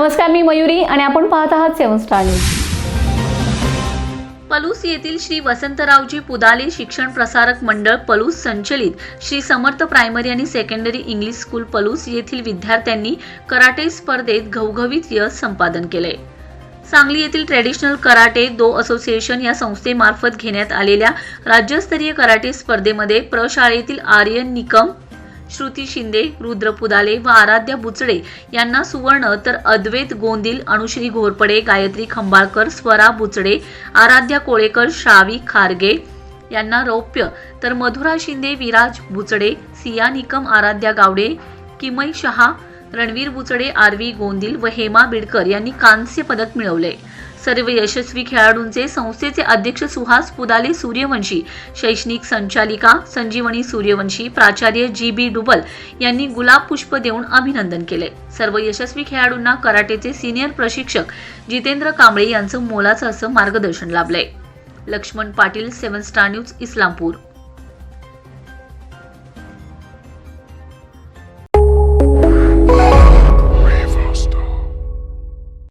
नमस्कार मी मयुरी आणि आपण पाहत आहात सेवन स्टार न्यूज. पलूस येथील श्री वसंतरावजी पुदाले शिक्षण प्रसारक मंडळ पलूस संचलित श्री समर्थ प्रायमरी आणि सेकंडरी इंग्लिश स्कूल पलूस येथील विद्यार्थ्यांनी कराटे स्पर्धेत घवघवीत यश संपादन केले सांगली येथील ट्रॅडिशनल कराटे दो असोसिएशन या संस्थेमार्फत घेण्यात आलेल्या राज्यस्तरीय कराटे स्पर्धेमध्ये प्रशाळेतील आर्यन निकम श्रुती शिंदे रुद्र पुदाले व आराध्या बुचडे यांना सुवर्ण तर अद्वैत गोंदिल अनुश्री घोरपडे गायत्री खंबाळकर स्वरा बुचडे आराध्या कोळेकर श्रावी खारगे यांना रौप्य तर मधुरा शिंदे विराज बुचडे सिया निकम आराध्या गावडे किमई शहा रणवीर बुचडे आरवी गोंदिल व हेमा बिडकर यांनी कांस्य पदक मिळवले. सर्व यशस्वी खेळाडूंचे संस्थेचे अध्यक्ष सुहास पुदाले सूर्यवंशी शैक्षणिक संचालिका संजीवनी सूर्यवंशी प्राचार्य जी बी डुबल यांनी गुलाब पुष्प देऊन अभिनंदन केले. सर्व यशस्वी खेळाडूंना कराटेचे सिनियर प्रशिक्षक जितेंद्र कांबळे यांचं मोलाचं असं मार्गदर्शन लाभलंय. Laxman Patil seven star news Islampur.